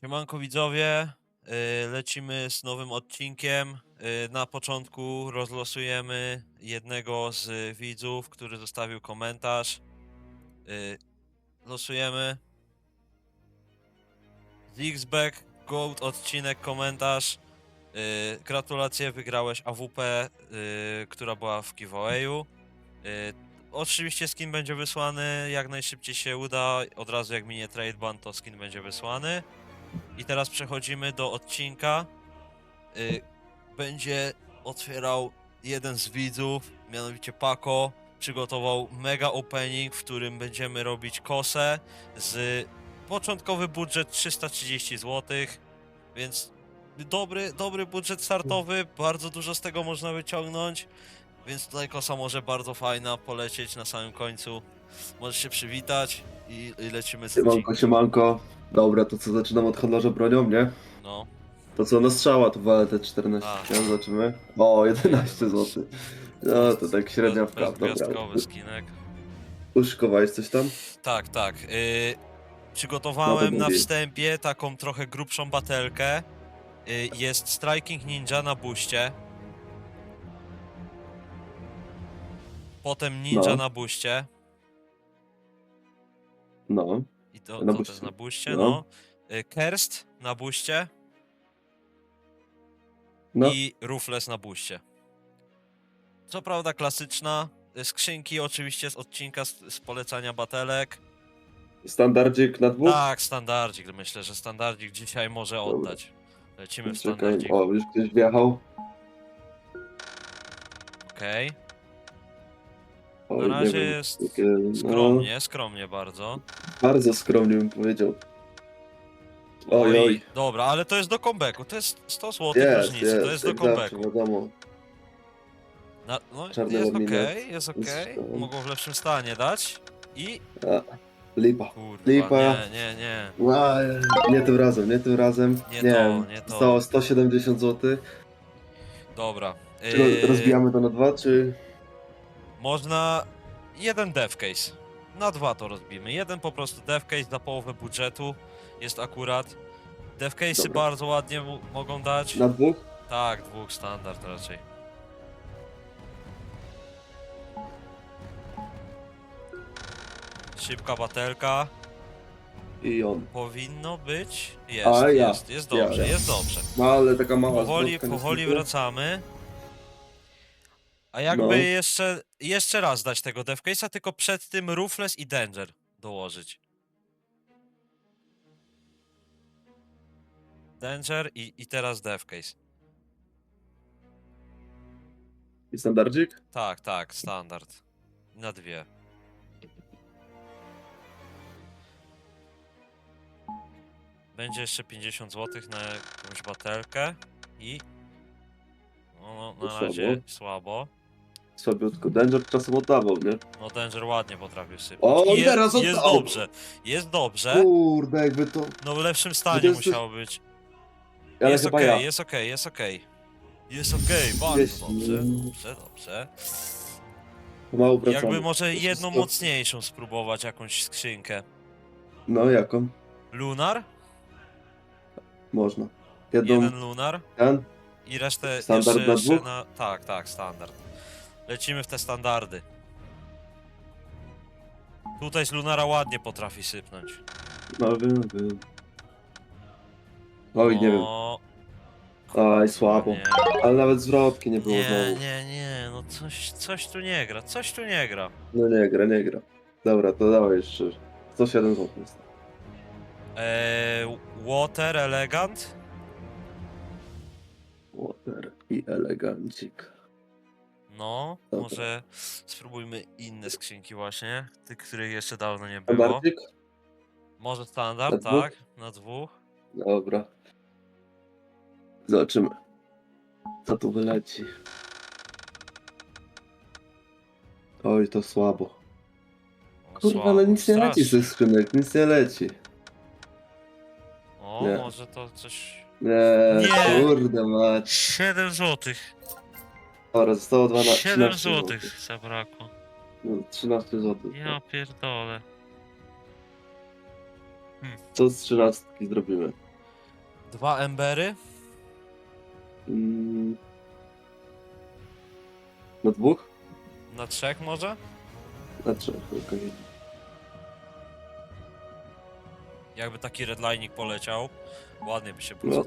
Siemanko widzowie, y, lecimy z nowym odcinkiem. Y, Na początku rozlosujemy jednego z widzów, który zostawił komentarz. Y, Losujemy. Zixback, Gold, odcinek, komentarz. Gratulacje, wygrałeś AWP, która była w giveawayu. Oczywiście skin będzie wysłany jak najszybciej się uda. Od razu jak minie trade ban, to skin będzie wysłany. I teraz przechodzimy do odcinka. Y, będzie otwierał jeden z widzów, mianowicie Paco. Przygotował mega opening, w którym będziemy robić kosę z początkowy budżet 330 zł, więc dobry, dobry budżet startowy, bardzo dużo z tego można wyciągnąć, więc tutaj kosa może bardzo fajna polecieć na samym końcu. Możesz się przywitać i, i lecimy z Siemanko, odcinkiem. siemanko. Dobra, to co, zaczynam od handlarza bronią, nie? No. To co, no strzała, to walę te 14, A. nie? Zobaczymy. O, 11 zł. No, to tak średnia Bez- wpraw, dobra. bezgwiazdkowy skinek. Uszykowałeś coś tam? Tak, tak. Yy, przygotowałem to na mówię. wstępie taką trochę grubszą batelkę. Yy, jest Striking Ninja na buście. Potem Ninja No. na buście. No. To, Na to buście. też na buście, No. no. Yy, Kerst na buście. No, I Rufles na buście. Co prawda klasyczna. y, Skrzynki oczywiście z odcinka z, z polecania batelek. standardzik na dwóch? Tak, standardzik. Myślę, że standardzik dzisiaj może Dobra. oddać. Lecimy w Czekaj, standardzik. o, już ktoś wjechał. Okej. Oj, Na razie jest no, Skromnie, skromnie bardzo. Bardzo skromnie bym powiedział. Oj, oj. Dobra, ale to jest do comebacku. To jest 100 zł Jest, różnicy. jest, to jest do jak zawsze, comebacku. wiadomo. Na, no, jest okej, jest Jest okej. Mogą w lepszym stanie dać. I. Lipa. Kurwa, Lipa. nie, nie, nie. Ła, Nie tym razem, nie tym razem. Nie nie to, wiem, nie to. Stało 170 zł. Dobra. Czy Yy, rozbijamy to na dwa, czy... Można jeden dev case. Na dwa to rozbijmy. Jeden po prostu dev case za połowę budżetu jest akurat. Dev case'y Dobra. bardzo ładnie mu- mogą dać. Na dwóch? Tak, dwóch standard raczej. Szybka batelka. I on. Powinno być. Jest, A, ja. jest, jest Ja, dobrze, ja. jest dobrze. No ale taka mała Powoli, zwrotka powoli niestety. wracamy. A jakby No. jeszcze, jeszcze raz dać tego devcase'a, tylko przed tym Ruthless i Danger dołożyć. Danger i, i teraz devcase. I standardzik? Tak, tak, standard. Na dwie. Będzie jeszcze 50 zł na jakąś batelkę i... No, no na To razie słabo. Słabo. Słabiutko. Danger czasem oddawał, nie? No Danger ładnie potrafił sypać. O, I je, teraz jest oddał! dobrze, jest dobrze. Kurde, jakby to... No w lepszym stanie to jest- musiało być. Ale jest chyba okej, ja. jest okej, jest okej. Jest okej, bardzo dobrze, dobrze, dobrze. Pomału wracamy. Jakby może jedną wszystko- mocniejszą spróbować jakąś skrzynkę. No, jaką? Lunar? Można. Jedną... Jeden lunar Ten? i resztę Standard jeszcze, na jeszcze dwóch? na... Tak, tak, standard. Lecimy w te standardy. Tutaj z lunara ładnie potrafi sypnąć. No, wiem, wiem. Oj, nie wiem. O, Aj, słabo. nie. Ale nawet zwrotki nie było Nie, znowu. nie, nie, no coś, coś tu nie gra, coś tu nie gra. No nie gra, nie gra. Dobra, to dawaj jeszcze. 107 zł jest. Eee, water Elegant? Water i elegancik. No, Dobra. może spróbujmy inne skrzynki właśnie, tych, których jeszcze dawno nie było. Standardzik? Może standard, Na dwóch? tak, na dwóch. Dobra. Zobaczymy. Co tu wyleci. Oj, to słabo. O, Kurwa, słabo, ale nic nie leci z strasznie. tych skrzynek, nic nie leci. O, Nie. może to coś... Nie, Nie. kurde mać. 7 złotych. Dobra, zostało 12 7 13 złotych zabrakło. No, 13 zł. Ja pierdolę. Co z 13 zrobimy? Dwa embery? Mm. Na dwóch? Na trzech może? Na trzech, okej. Jakby taki redlining poleciał, ładnie by się No. plus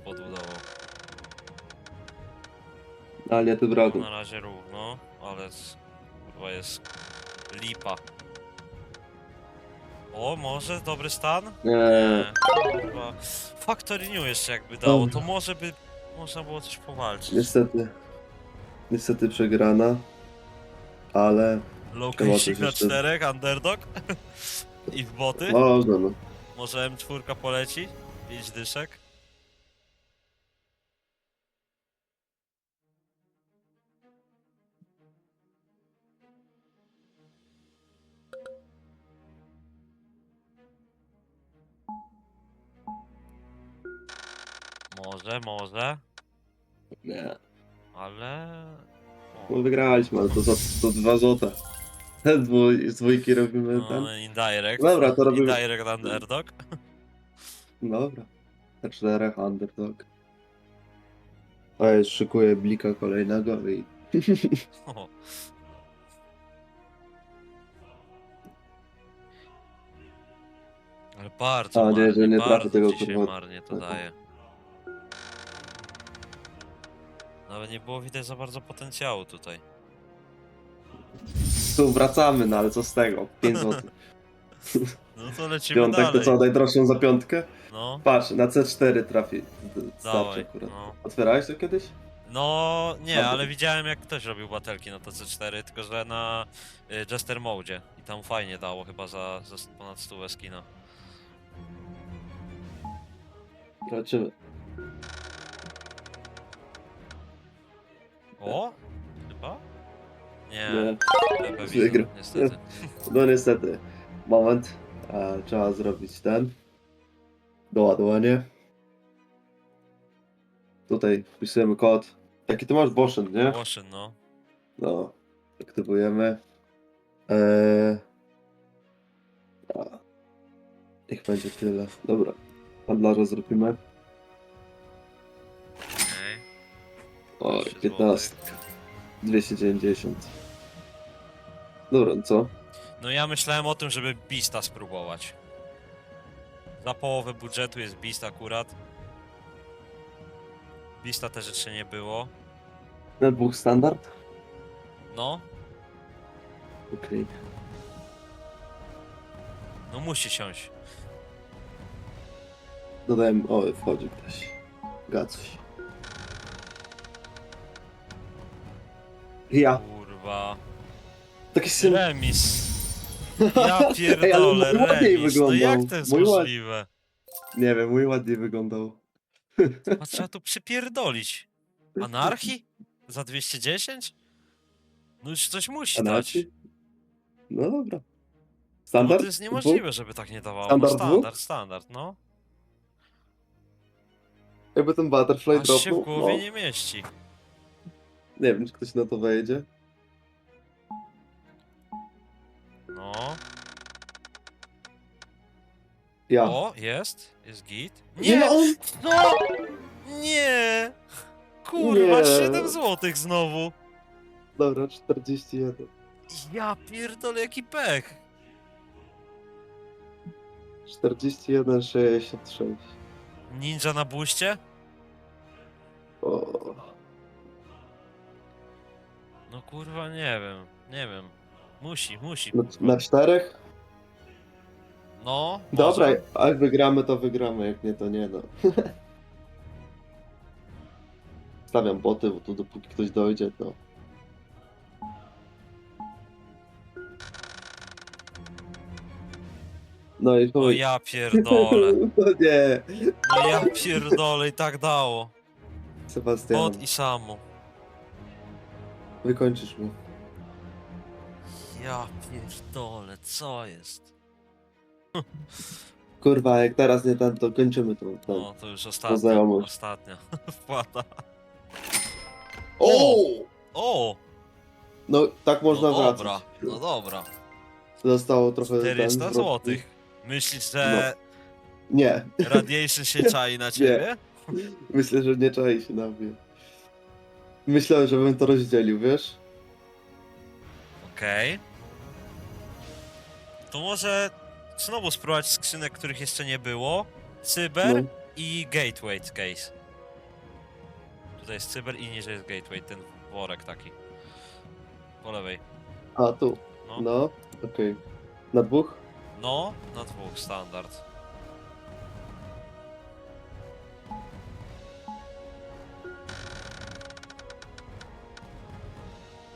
tym No, razem. na razie równo, ale s- kurwa jest lipa. O, może dobry stan? Nie, Nie, kurwa. Factory New jeszcze jakby dało, Dobra. to może by można było coś powalczyć. niestety. Niestety przegrana. Ale. Chyba na jeszcze- czterech, underdog i w boty. Może no. Może M4 poleci? 5 dyszek? Może, może, Nie. ale... No wygraliśmy, ale to za to dwa złote. Dwój, z dwójki robimy ten. no, indirect. Dobra, to robimy- Indirect underdog. Dobra. Na czterech underdog. A ja szykuję blika kolejnego i. O. Ale bardzo Mam nadzieję, marnie, że nie trafię bardzo tego dzisiaj kurwa- marnie to daje. Nawet nie było widać za bardzo potencjału tutaj. Tu wracamy, no ale co z tego? 5 zł. No to lecimy Piątek to dalej. co, najdroższą za piątkę? No, Patrz, na C4 trafi. Starczy dawaj. akurat. No. Otwierałeś to kiedyś? no nie, Dobra. ale widziałem jak ktoś robił batelki na TC4, tylko że na y, Jester Mode i tam fajnie dało chyba za, za ponad 100 skina. Zobaczymy. O? Chyba? Nie, Nie. Pepe Wygrał. widzę, niestety. No niestety. Moment. A, trzeba zrobić ten. Doładowanie. Tutaj wpisujemy kod. Jaki ty masz Boschen, nie? Washington, no. No. Aktywujemy. Eee... A. Niech będzie tyle. Dobra. Handlarza zrobimy. O, 13 15. 290. Dobra, no co? No ja myślałem o tym, żeby Beasta spróbować. Za połowę budżetu jest Beast akurat. Beasta też jeszcze nie było. Na dwóch standard? No, Okej. no musi siąść. Dodałem, o, wchodzi ktoś. Gacuś. Ja. Kurwa. Taki syn. Remis. Ja Ej, ale pierdolę, mój ładniej remis. No wyglądał. jak to jest Mój ład- możliwe? Nie wiem, mój ładniej wyglądał. A trzeba tu przypierdolić. Anarchii? Za 210? No już coś musi dać. No dobra. No Standard? to jest niemożliwe, żeby tak nie dawało. Standard no, dwóch? standard, standard, no. Jakby ten butterfly Aż się w dropnął, głowie no. nie mieści. Nie wiem, czy ktoś na to wejdzie. No. Ja. O, jest. Jest git. Nie, Nie! on... No! Nie! Kurwa, Nie. 7 złotych znowu. Dobra, 41. Ja pierdolę, jaki pech. 41, 66. Ninja na buście? No kurwa, nie wiem. Nie wiem. Musi, musi. Na, na czterech? No, Dobra, może. jak wygramy, to wygramy, jak nie, to nie, no. Stawiam boty, bo tu dopóki ktoś dojdzie, to... No i O chuj. ja pierdolę. No nie, No ja pierdolę i tak dało. Sebastian, Od i samo. Wykończysz mnie. Ja pierdolę, co jest? Kurwa, jak teraz nie ten, to kończymy to. to. No, to już ostatnia, znajomość. ostatnia wpłata. O! O! No, tak można no wracać. dobra, no dobra. Zostało trochę... ten 400 zwrot- złotych. Myślisz, że Nie, Radiation się czai na ciebie? Myślę, że nie czai się na mnie. Myślałem, że bym to rozdzielił, wiesz? Okej. To może znowu spróbować skrzynek, których jeszcze nie było. Cyber No. i Gateway case. Tutaj jest cyber i niżej jest Gateway, ten worek taki. Po lewej. A, tu. No. No, okej. Na dwóch? No, na dwóch standard.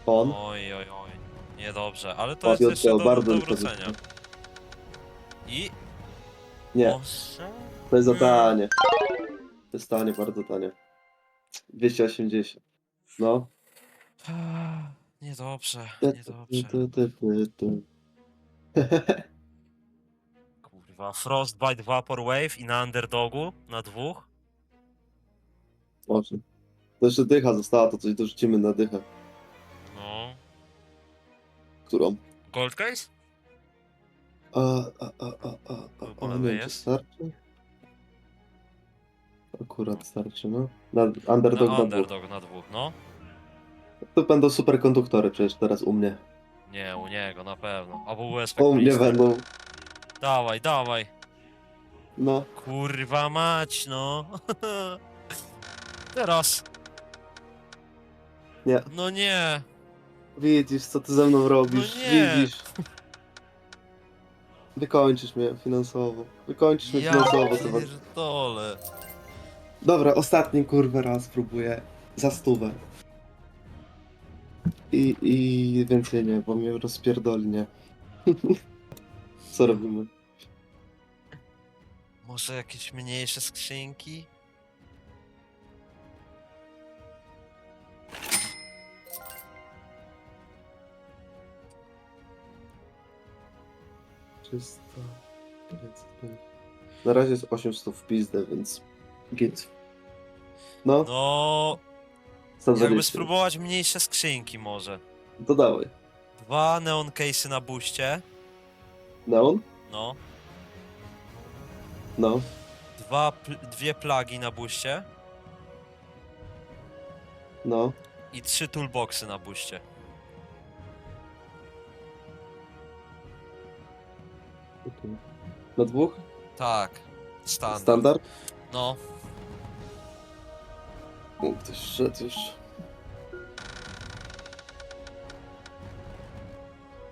On. Oj, oj, oj. Niedobrze, ale to jest jeszcze do, bardzo do wrócenia. I Nie, może... to jest za tanie. To jest tanie, bardzo tanie. 280. No. Niedobrze, niedobrze. ty, ty, ty, ty. Kurwa, Frostbite Vapor Wave i na Underdogu, na dwóch. Może. To jeszcze dycha została, to coś dorzucimy na dychę. No. Którą? Gold case? A, a, a, a, a, a, Po a lewej nie wiem, czy jest? starczy? Akurat starczy, no. Na underdog Na na dwóch. underdog na dwóch, no. To będą superkonduktory przecież teraz u mnie. Nie, u niego na pewno. Albo USB U mnie będą. Dawaj, dawaj. No. Kurwa mać, no. Teraz. Nie. No nie. Widzisz, co ty ze mną robisz. No nie. Widzisz. Wykończysz mnie finansowo. Wykończysz mnie Ja finansowo. Pierdolę. Dobra, ostatni kurwę raz próbuję. Za stówę. I, I więcej nie, bo mnie rozpierdoli, nie. Co robimy? Może jakieś mniejsze skrzynki? Czysto. 500. Na razie jest 800 w pizdę, więc git. No, No, 120. jakby spróbować mniejsze skrzynki może. To dawaj. Dwa neon case'y na buście. Neon? No. No. Dwa, pl- dwie plagi na buście. No. I trzy toolboxy na buście. Na dwóch? Tak. Standard. Standard? No. O, ktoś szedł już.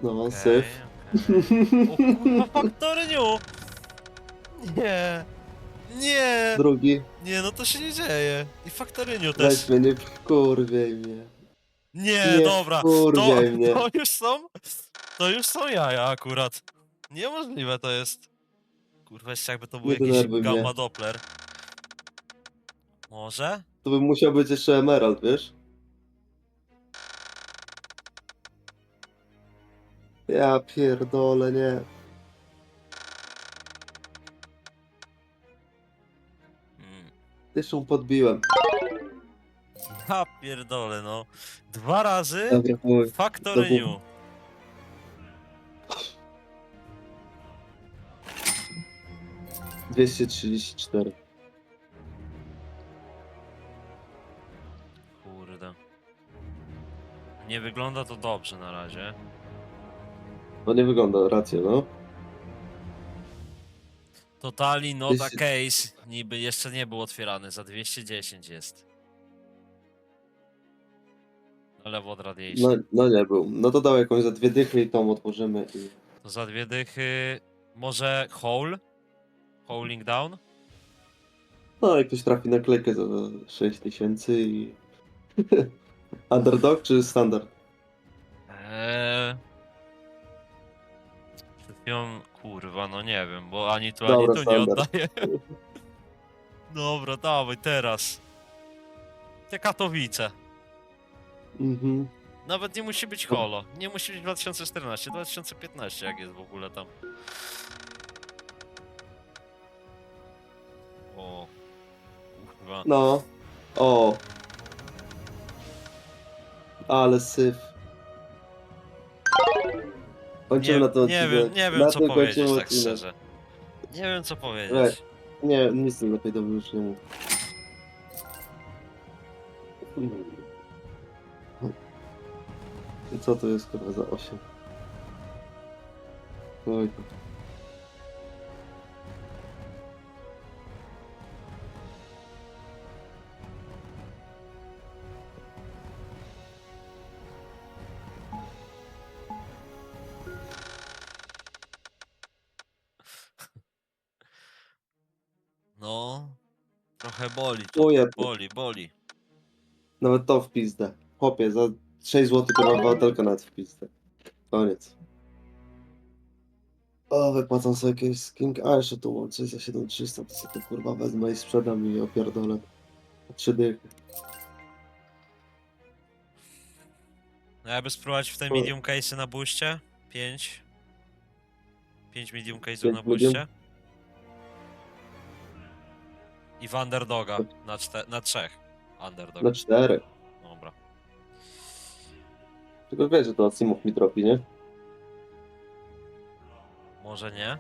No, okej, syf. okej. O kurwa, faktorniu! Nie. Nie. Drugi. Nie, no to się nie dzieje. I faktoryniu też. Weź mnie, nie wkurwiej mnie. Nie, Nie dobra. To, wkurwiaj mnie. to już są. To już są jaja akurat. Niemożliwe to jest. Kurwa, jeszcze jakby to był jakiś denerwuj mnie. gamma doppler. Może? To by musiał być jeszcze emerald, wiesz? Ja pierdolę, nie. Mm. Jeszcze mu podbiłem. Ja pierdolę, no. Dwa razy Dobra, chuj. Dobra. New. Dwieście trzydzieści cztery. Kurde. Nie wygląda to dobrze na razie. No nie wygląda, rację, no. Totali not a Dwieście- case. Niby jeszcze nie był otwierany. Za 210 jest. Lewo od no. radiation. No nie był. No to dał jakąś za dwie dychy i tą otworzymy i... To za dwie dychy. Może hole? Holding down? No jak ktoś trafi na klejkę za 6 tysięcy i... Underdog czy standard? Eee... Przed chwilą, kurwa, no nie wiem, bo ani tu, Dobra, ani tu nie standard. oddaję. Dobra, dawaj, teraz. Te Katowice. Mhm. Nawet nie musi być holo. Nie musi być 2014, 2015 jak jest w ogóle tam. O. Kurwa. No. O. Ale syf. Kończymy Nie, na to nie odcinek. wiem, nie Na wiem co tym powiedzieć tak odcinek. szczerze. Nie wiem co powiedzieć. Nie, nic lepiej już nie mów. I co to jest kurwa za 8? Oj, boli to. To- Boli, boli. nawet to w pizdę. Chłopie, za 6 zł kurwa batelka nawet w pizdę. Koniec. O, wypłacam sobie jakieś skin. A, jeszcze tu mam coś za 7300, to sobie to kurwa wezmę i sprzedam i opierdolę. Trzy dychy. No jakby spróbować w te medium case'y na buście? 5. 5 medium case'ów Pięć na medium? buście. I w underdoga na, czte- na trzech. Underdog. Na cztery. Dobra. Tylko wiesz, że to Asimov mi dropi, nie? Może nie?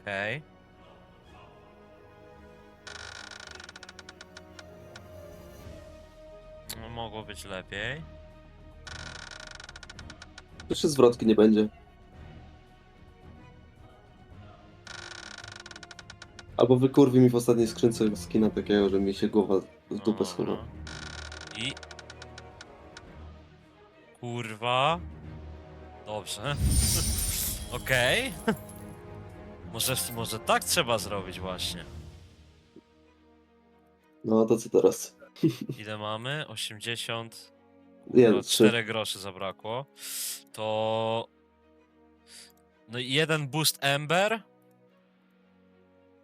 Okej. No, mogło być lepiej. Jeszcze zwrotki nie będzie. Albo wykurwi mi w ostatniej skrzynce skina takiego, że mi się głowa w dupę schowa. I... Kurwa. Dobrze. Okej. Może, może tak trzeba zrobić właśnie. No to co teraz? Ile mamy? 80. Jeden, No, trzy. 4 groszy zabrakło. To. No i jeden boost Ember.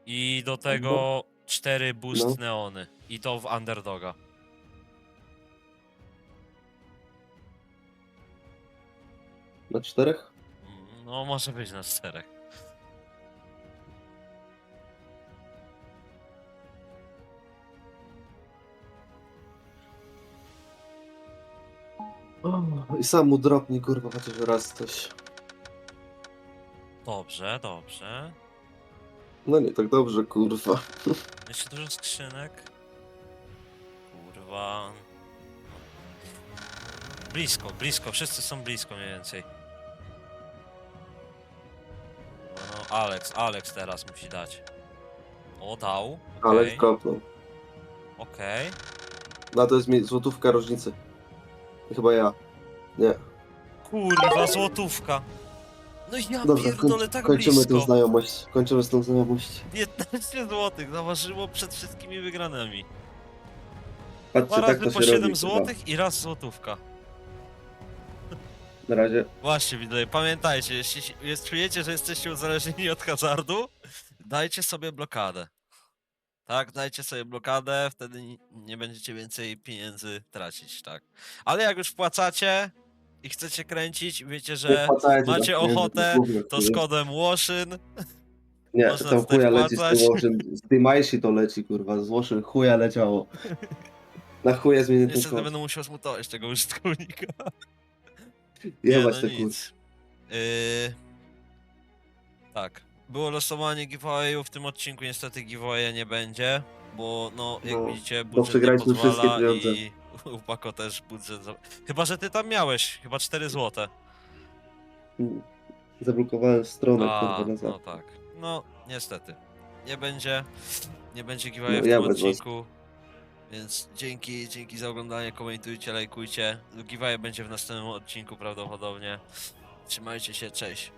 I do tego 4 boost No. Neony. I to w underdoga. Na czterech? Mm, No, może być na 4. O, I sam mu dropni, kurwa, chociaż raz coś. Dobrze, dobrze. No nie tak dobrze, kurwa. Jeszcze dużo skrzynek. Kurwa. Blisko, blisko, wszyscy są blisko mniej więcej. No, Alex, Alex teraz musi dać. O, dał. Ale Okej, kopnął. okej. No to jest mi złotówka różnicy. Chyba ja. Nie. Kurwa, złotówka. No i ja Dobra, pierdolę koń, tak kończymy blisko. tę znajomość. Kończymy z tą znajomość. 15 złotych zaważyło przed wszystkimi wygranymi. Patrzcie, Dwa tak razy to po się 7 robi. kurwa. złotych i raz złotówka. Na razie. Właśnie, widzowie, pamiętajcie, jeśli się- jest, czujecie, że jesteście uzależnieni od hazardu, dajcie sobie blokadę. Tak, dajcie sobie blokadę, wtedy ni- nie będziecie więcej pieniędzy tracić, tak. Ale jak już wpłacacie i chcecie kręcić, wiecie, że macie za pieniądze, ochotę, gówno, to kurwa. z kodem Łoszyn, Nie, można tam tutaj chuja leci z wpłacać. tym. Z tej Majsi to leci, kurwa. Z Łoszyn chuja leciało. Na chuja zmienię ten niestety kod. będę musiał zmutować tego użytkownika. Jebać no te kur... nic. Yy... Tak. Było losowanie giveawayu, w tym odcinku niestety giveawaya nie będzie, bo no jak No, widzicie budżet nie przegraliśmy wszystkie pozwala pieniądze. i u Pako też budżet... Za... Chyba, że ty tam miałeś, chyba 4 złote. Zablokowałem stronę, A, kurwa, na no tak. No, niestety. Nie będzie, nie będzie giveawaya No, w ja tym bez was. odcinku. Więc dzięki, dzięki za oglądanie, komentujcie, lajkujcie. Giveaway będzie w następnym odcinku prawdopodobnie. Trzymajcie się, cześć.